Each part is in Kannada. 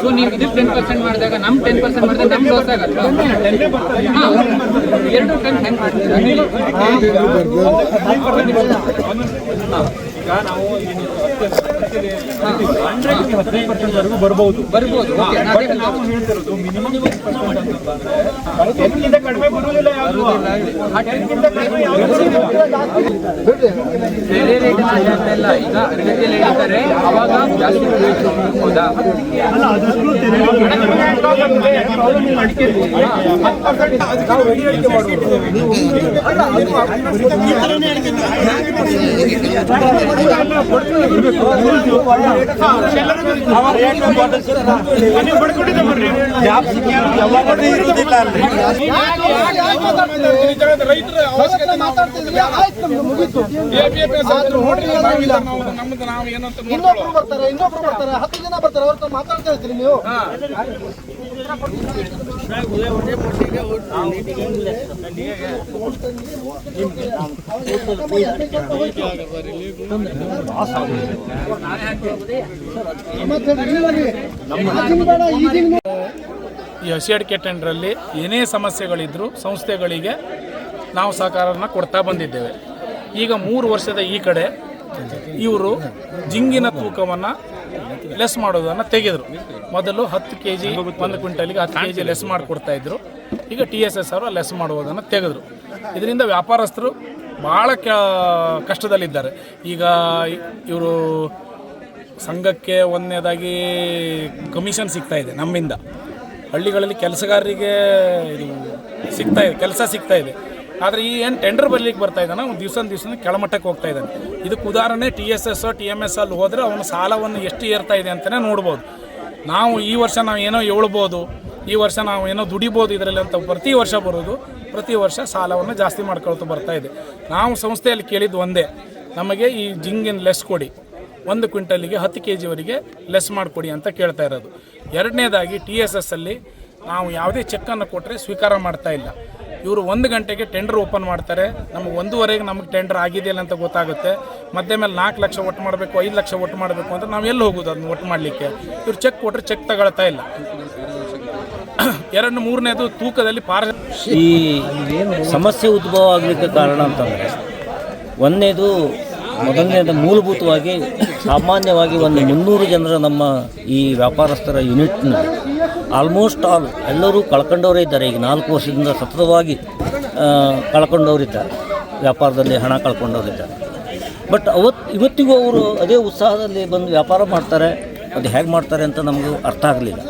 ಸೊ ನೀವು ಇದು ಟೆನ್ ಪರ್ಸೆಂಟ್ ಮಾಡಿದಾಗ ನಮ್ಮ ಟೆನ್ ಪರ್ಸೆಂಟ್ ಮಾಡಿದಾಗ ಲಾಸ್ ಹಾಂ ಎರಡು ಟೈಮ್ ಹೆಂಗೆ ಮಾಡ್ತೀರಾ ಈಗ ಹದಿನೈದು ಬರ್ಬೋದು ಬರ್ಬೋದು ನಾವು ರೇಟ್ ಮಿನಿಮಮ್ ಟೆನ್ಗಿಂತ ಹೇಳಿದ್ದಾರೆ ಅವಾಗ ಜಾಸ್ತಿ. ಹೌದಾ? ರೈತರ ಅವಶ್ಯಕತೆ ನಮ್ದು ನಾವು ಏನಂತ ಇನ್ನೊಬ್ರು ಬರ್ತಾರೆ ಇನ್ನೊಬ್ರು ಬರ್ತಾರೆ ಹತ್ತು ಜನ ಬರ್ತಾರೆ ಅವ್ರ ಹತ್ರ ಮಾತಾಡ್ತಾ ಇರ್ತೀರಿ ನೀವು. ಈ ಜಿಂಗ್ ಬೇಡ. ಈ ಹಸಿ ಅಡಿಕೆ ಟೆಂಡ್ರಲ್ಲಿ ಏನೇ ಸಮಸ್ಯೆಗಳಿದ್ದರೂ ಸಂಸ್ಥೆಗಳಿಗೆ ನಾವು ಸಹಕಾರನ ಕೊಡ್ತಾ ಬಂದಿದ್ದೇವೆ. ಈಗ ಮೂರು ವರ್ಷದ ಈ ಕಡೆ ಇವರು ಜಿಂಗಿನ ತೂಕವನ್ನು ಲೆಸ್ ಮಾಡೋದನ್ನು ತೆಗೆದರು. ಮೊದಲು ಹತ್ತು ಕೆ ಜಿ ಒಂದು ಕ್ವಿಂಟಲಿಗೆ ಹತ್ತು ಕೆ ಜಿ ಲೆಸ್ ಮಾಡಿಕೊಡ್ತಾ ಇದ್ರು. ಈಗ ಟಿ ಎಸ್ ಎಸ್ ಅವರು ಲೆಸ್ ಮಾಡುವುದನ್ನು ತೆಗೆದರು. ಇದರಿಂದ ವ್ಯಾಪಾರಸ್ಥರು ಭಾಳ ಕ, ಕಷ್ಟದಲ್ಲಿದ್ದಾರೆ. ಈಗ ಇವರು ಸಂಘಕ್ಕೆ ಒಂದನೇದಾಗಿ ಕಮಿಷನ್ ಸಿಗ್ತಾ ಇದೆ ನಮ್ಮಿಂದ. ಹಳ್ಳಿಗಳಲ್ಲಿ ಕೆಲಸಗಾರರಿಗೆ ಇದು ಸಿಗ್ತಾ ಇದೆ, ಕೆಲಸ ಸಿಗ್ತಾ ಇದೆ. ಆದರೆ ಈ ಏನು ಟೆಂಡರ್ ಬರ್ಲಿಕ್ಕೆ ಬರ್ತಾ ಇದ್ದಾನೆ, ಅವ್ನು ದಿವ್ಸ ದಿವಸ ಕೆಳಮಟ್ಟಕ್ಕೆ ಹೋಗ್ತಾ ಇದ್ದಾನೆ. ಇದಕ್ಕೆ ಉದಾಹರಣೆ T S S T M S ಅಲ್ಲಿ ಹೋದರೆ ಅವನ ಸಾಲವನ್ನು ಎಷ್ಟು ಏರ್ತಾ ಇದೆ ಅಂತಲೇ ನೋಡ್ಬೋದು. ನಾವು ಈ ವರ್ಷ ನಾವು ಏನೋ ಹೇಳ್ಬೋದು ಈ ವರ್ಷ ನಾವು ಏನೋ ದುಡಿಬೋದು ಇದರಲ್ಲಿ ಅಂತ ಪ್ರತಿ ವರ್ಷ ಬರೋದು, ಪ್ರತಿ ವರ್ಷ ಸಾಲವನ್ನು ಜಾಸ್ತಿ ಮಾಡ್ಕೊಳ್ತಾ ಬರ್ತಾ ಇದೆ. ನಾವು ಸಂಸ್ಥೆಯಲ್ಲಿ ಕೇಳಿದ್ದು ಒಂದೇ, ನಮಗೆ ಈ ಜಿಂಗಿನ ಲೆಸ್ ಕೊಡಿ. ಒಂದು ಕ್ವಿಂಟಲಿಗೆ ಹತ್ತು ಕೆ ಜಿವರೆಗೆ ಲೆಸ್ ಮಾಡಿಕೊಡಿ ಅಂತ ಕೇಳ್ತಾ ಇರೋದು. ಎರಡನೇದಾಗಿ ಟಿ ಎಸ್ ಎಸ್ ಅಲ್ಲಿ ನಾವು ಯಾವುದೇ ಚೆಕ್ಕನ್ನು ಕೊಟ್ಟರೆ ಸ್ವೀಕಾರ ಮಾಡ್ತಾ ಇಲ್ಲ. ಇವರು ಒಂದು ಗಂಟೆಗೆ ಟೆಂಡರ್ ಓಪನ್ ಮಾಡ್ತಾರೆ. ನಮಗೆ ಒಂದೂವರೆಗೆ ನಮಗೆ ಟೆಂಡರ್ ಆಗಿದೆಯಲ್ಲ ಅಂತ ಗೊತ್ತಾಗುತ್ತೆ. ಮತ್ತೆ ಮೇಲೆ ನಾಲ್ಕು ಲಕ್ಷ ಒಟ್ಟು ಮಾಡಬೇಕು, ಐದು ಲಕ್ಷ ಒಟ್ಟು ಮಾಡಬೇಕು ಅಂತ ನಾವು ಎಲ್ಲಿ ಹೋಗೋದು ಅದನ್ನ ಒಟ್ಟು ಮಾಡಲಿಕ್ಕೆ? ಇವ್ರು ಚೆಕ್ ಕೊಟ್ಟರೆ ಚೆಕ್ ತಗೊಳ್ತಾ ಇಲ್ಲ. ಎರಡು ಮೂರನೇದು ತೂಕದಲ್ಲಿ ಪಾರ ಈ ಸಮಸ್ಯೆ ಉದ್ಭವ ಆಗಲಿಕ್ಕೆ ಕಾರಣ ಅಂತಂದರೆ, ಒಂದನೇದು, ಮೊದಲನೇದು ಮೂಲಭೂತವಾಗಿ ಸಾಮಾನ್ಯವಾಗಿ ಒಂದು ಮುನ್ನೂರು ಜನರ ನಮ್ಮ ಈ ವ್ಯಾಪಾರಸ್ಥರ ಯೂನಿಟ್ನಲ್ಲಿ ಆಲ್ಮೋಸ್ಟ್ ಆಲ್ ಎಲ್ಲರೂ ಕಳ್ಕೊಂಡವರೇ ಇದ್ದಾರೆ. ಈಗ ನಾಲ್ಕು ವರ್ಷದಿಂದ ಸತತವಾಗಿ ಕಳ್ಕೊಂಡವರಿದ್ದಾರೆ ವ್ಯಾಪಾರದಲ್ಲಿ ಹಣ ಕಳ್ಕೊಂಡವರಿದ್ದಾರೆ ಬಟ್ ಅವತ್ತು ಇವತ್ತಿಗೂ ಅವರು ಅದೇ ಉತ್ಸಾಹದಲ್ಲಿ ಬಂದು ವ್ಯಾಪಾರ ಮಾಡ್ತಾರೆ. ಅದು ಹೇಗೆ ಮಾಡ್ತಾರೆ ಅಂತ ನಮಗೂ ಅರ್ಥ ಆಗಲಿಲ್ಲ.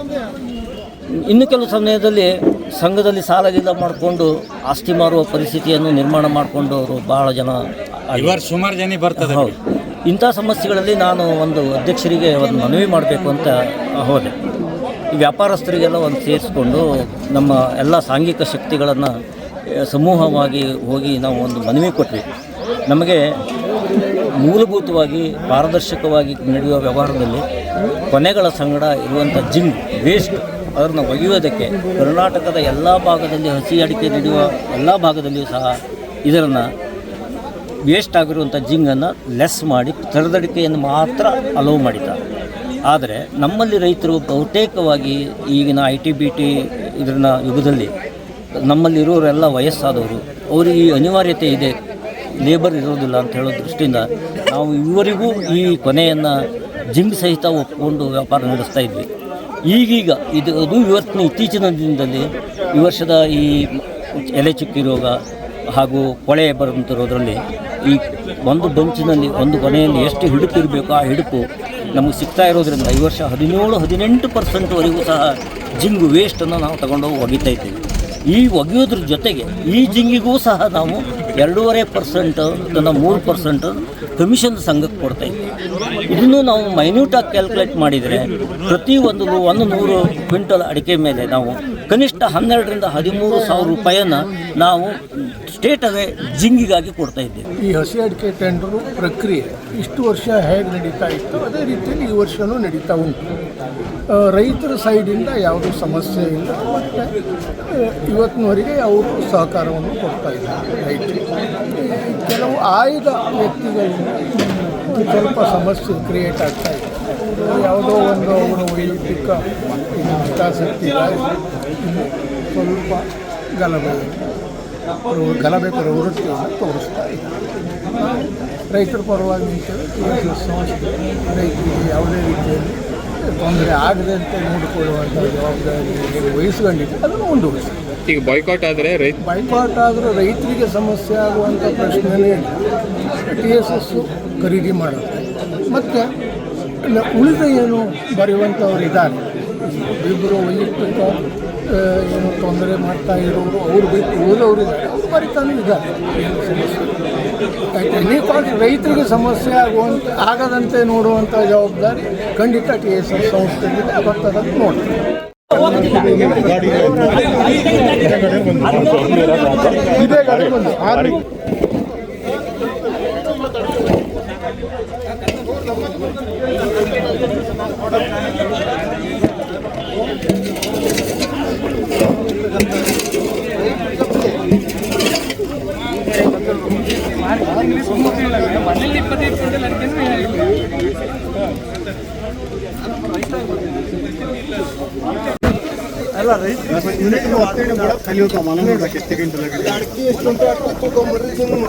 ಇನ್ನು ಕೆಲವು ಸಮಯದಲ್ಲಿ ಸಂಘದಲ್ಲಿ ಸಾಲ ಗೀಲ ಮಾಡಿಕೊಂಡು ಆಸ್ತಿ ಮಾರುವ ಪರಿಸ್ಥಿತಿಯನ್ನು ನಿರ್ಮಾಣ ಮಾಡಿಕೊಂಡು ಅವರು ಭಾಳ ಜನ. ಸುಮಾರು ಜನ ಬರ್ತದೆ. ಹೌದು. ಇಂಥ ಸಮಸ್ಯೆಗಳಲ್ಲಿ ನಾನು ಒಂದು ಅಧ್ಯಕ್ಷರಿಗೆ ಒಂದು ಮನವಿ ಮಾಡಬೇಕು ಅಂತ ಹೋದೆ. ಈ ವ್ಯಾಪಾರಸ್ಥರಿಗೆಲ್ಲ ಒಂದು ಸೇರಿಸ್ಕೊಂಡು ನಮ್ಮ ಎಲ್ಲ ಸಾಂಘಿಕ ಶಕ್ತಿಗಳನ್ನು ಸಮೂಹವಾಗಿ ಹೋಗಿ ನಾವು ಒಂದು ಮನವಿ ಕೊಟ್ವಿ. ನಮಗೆ ಮೂಲಭೂತವಾಗಿ ಪಾರದರ್ಶಕವಾಗಿ ನಡೆಯುವ ವ್ಯವಹಾರದಲ್ಲಿ ಕೊನೆಗಳ ಸಂಗಡ ಇರುವಂಥ ಜಿಂಗ್ ವೇಸ್ಟ್ ಅದನ್ನು ಒಗೆಯುವುದಕ್ಕೆ ಕರ್ನಾಟಕದ ಎಲ್ಲ ಭಾಗದಲ್ಲಿ ಹಸಿ ಅಡಿಕೆ ನಡೆಯುವ ಎಲ್ಲ ಭಾಗದಲ್ಲಿಯೂ ಸಹ ಇದನ್ನು ವೇಸ್ಟ್ ಆಗಿರುವಂಥ ಜಿಂಗನ್ನು ಲೆಸ್ ಮಾಡಿ ತರದಡಿಕೆಯನ್ನು ಮಾತ್ರ ಅಲೋವ್ ಮಾಡಿದ್ದಾರೆ ಆದರೆ ನಮ್ಮಲ್ಲಿ ರೈತರು ಬಹುತೇಕವಾಗಿ ಈಗಿನ ಐ ಟಿ ಬಿ ಟಿ ಇದನ್ನ ಯುಗದಲ್ಲಿ ನಮ್ಮಲ್ಲಿರೋರೆಲ್ಲ ವಯಸ್ಸಾದವರು. ಅವರಿಗೆ ಈ ಅನಿವಾರ್ಯತೆ ಇದೆ. ಲೇಬರ್ ಇರೋದಿಲ್ಲ ಅಂತ ಹೇಳೋ ದೃಷ್ಟಿಯಿಂದ ನಾವು ಇವರಿಗೂ ಈ ಕೊನೆಯನ್ನು ಜಿಂಗ್ ಸಹಿತ ಒಪ್ಪಿಕೊಂಡು ವ್ಯಾಪಾರ ನಡೆಸ್ತಾ ಇದ್ವಿ. ಈಗೀಗ ಇದು, ಅದು ಇವತ್ತಿನ ಇತ್ತೀಚಿನ ದಿನದಲ್ಲಿ ಈ ವರ್ಷದ ಈ ಎಲೆ ಚುಕ್ಕಿ ರೋಗ ಹಾಗೂ ಕೊಳೆ ಬರುತ್ತಿರೋದ್ರಲ್ಲಿ ಈ ಒಂದು ಬಂಚಿನಲ್ಲಿ, ಒಂದು ಕೊನೆಯಲ್ಲಿ ಎಷ್ಟು ಹಿಡುಕು ಇರಬೇಕು ಆ ಹಿಡುಕು ನಮಗೆ ಸಿಗ್ತಾ ಇರೋದ್ರಿಂದ ಈ ವರ್ಷ ಹದಿನೇಳು, ಹದಿನೆಂಟು ಪರ್ಸೆಂಟ್ವರೆಗೂ ಸಹ ಜಿಂಗು ವೇಸ್ಟನ್ನು ನಾವು ತಗೊಂಡೋಗಿ ಒಗಿತಾ ಇದ್ದೀವಿ. ಈ ಒಗೆಯೋದ್ರ ಜೊತೆಗೆ ಈ ಜಿಂಗಿಗೂ ಸಹ ನಾವು ಎರಡೂವರೆ ಪರ್ಸೆಂಟ್ ಅಥವಾ ಮೂರು ಪರ್ಸೆಂಟ್ ಕಮಿಷನ್ ಸಂಘಕ್ಕೆ ಕೊಡ್ತಾ ಇದನ್ನು ನಾವು ಮೈನ್ಯೂಟಾಗಿ ಕ್ಯಾಲ್ಕುಲೇಟ್ ಮಾಡಿದರೆ ಪ್ರತಿ ಒಂದು ಒಂದು ನೂರು ಕ್ವಿಂಟಲ್ ಅಡಿಕೆ ಮೇಲೆ ನಾವು ಕನಿಷ್ಠ ಹನ್ನೆರಡರಿಂದ ಹದಿಮೂರು ಸಾವಿರ ರೂಪಾಯಿಯನ್ನು ನಾವು ಸ್ಟೇಟ್ ಅದೇ ಜಿಂಗಿಗಾಗಿ ಕೊಡ್ತಾ ಇದ್ದೇವೆ. ಈ ಹಸಿ ಅಡಿಕೆ ಟೆಂಡರು ಪ್ರಕ್ರಿಯೆ ಇಷ್ಟು ವರ್ಷ ಹೇಗೆ ನಡೀತಾ ಇತ್ತು? ಅದೇ ರೀತಿಯಲ್ಲಿ ಈ ವರ್ಷವೂ ನಡೀತಾ ಉಂಟು. ರೈತರ ಸೈಡಿಂದ ಯಾವುದೂ ಸಮಸ್ಯೆ ಇಲ್ಲ, ಮತ್ತು ಇವತ್ತಿನವರೆಗೆ ಅವರು ಸಹಕಾರವನ್ನು ಕೊಡ್ತಾ ಇದ್ದಾರೆ ರೈತರು ಕೆಲವು ಆಯ್ದ ವ್ಯಕ್ತಿಗಳಿಂದ ಸ್ವಲ್ಪ ಸಮಸ್ಯೆ ಕ್ರಿಯೇಟ್ ಆಗ್ತಾ ಇದೆ. ಯಾವುದೋ ಒಂದು ಅವರು ವೈಯಕ್ತಿಕ ಹಿತಾಸಕ್ತಿ ಸ್ವಲ್ಪ ಗಲಭೆ ಗಲಭೆ ಪ್ರವೃತ್ತಿಯನ್ನು ತೋರಿಸ್ತಾ ಇದ್ದಾರೆ ರೈತರ ಪರವಾಗಿ ಸಮಸ್ಯೆ ರೈತರಿಗೆ ಯಾವುದೇ ರೀತಿಯಲ್ಲಿ ತೊಂದರೆ ಆಗದಂತೆ ನೋಡಿಕೊಳ್ಳುವಂಥ ಜವಾಬ್ದಾರಿ ಏನು ವಹಿಸ್ಕೊಂಡಿದೆ. ಅದನ್ನು ಮುಂದುವರಿಸಿ. ಈಗ ಬಾಯ್ಕಾಟ್ ಆದರೆ ರೈತ ಆದರೆ ರೈತರಿಗೆ ಸಮಸ್ಯೆ ಆಗುವಂಥ ಪ್ರಶ್ನೆನೇ ಟಿ ಎಸ್ ಎಸ್ಸು ಖರೀದಿ ಮಾಡುತ್ತೆ. ಮತ್ತು ಉಳಿದ ಏನು ಬರೆಯುವಂಥವ್ರು ಇದ್ದಾರೆ. ಇಬ್ಬರು ವೈಯಕ್ತಿಕ ಏನು ತೊಂದರೆ ಮಾಡ್ತಾ ಇರೋರು ಅವ್ರು ಬಿಟ್ಟು ಉಳಿದವರು ಇದ್ದಾರೆ. ಅವ್ರು ಬರಿತಾನೆ ಇದ್ದಾರೆ. ಏನು ಸಮಸ್ಯೆ ಕಾಸ್ಟ್ ರೈತರಿಗೆ ಸಮಸ್ಯೆ ಆಗುವಂಥ ಆಗದಂತೆ ನೋಡುವಂಥ ಜವಾಬ್ದಾರಿ ಖಂಡಿತ ಟಿ ಎಸ್ ಎಸ್ ಸಂಸ್ಥೆಗೆ ಬರ್ತದೆ ನೋಡ್ತೀವಿ. ಇದೇ ಗಾಡಿ ಬಂದು ಅಡಿಕೆ ಎಷ್ಟು ಉಂಟು ಅಷ್ಟು ತಗೊಂಡ್ಬರ್ರಿ ತಿನ್ನು.